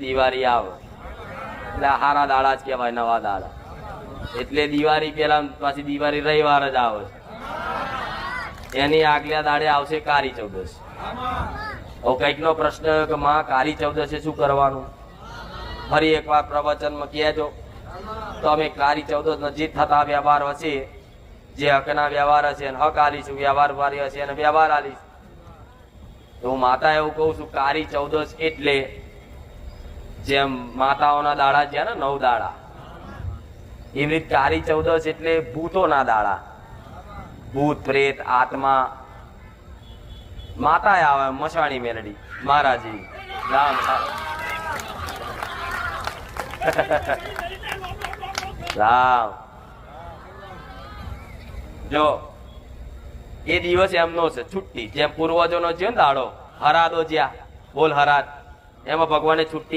દિવાળી આવે. એટલે હારા દાડા જ કહેવાય, નવા દાડા. એટલે દિવાળી પેલા પાછી દિવાળી રવિવાર જ આવે. એની આગલા દાડે આવશે કારી ચૌદશ. કંઈક નો પ્રશ્ન કે માં કારી ચૌદશે શું કરવાનું? ફરી એકવાર પ્રવચનમાં કહેજો. તો અમે કારી ચૌદશ નજીક થતા વ્યવહાર હશે. જે હકના વ્યવહાર હશે એને હક આલીશું, વ્યવહાર વાળી હશે અને વ્યવહાર આલીશ. તો હું માતા એવું કહું છું કારી ચૌદશ એટલે જેમ માતાઓના દાડા છે ને નવ દાડા. એવી રીતે કાળી ચૌદશ એટલે ભૂતોના દાડા. ભૂત, પ્રેત, આત્મા. માતા આવે મસાણી મેલડી. મહારાજી રામ રામ. જો, એ દિવસ એમનો છે, છુટ્ટી. જેમ પૂર્વજોનો છે ને દાડો, હરાદો જ્યાં. બોલ હરાદ. એમાં ભગવાને છુટ્ટી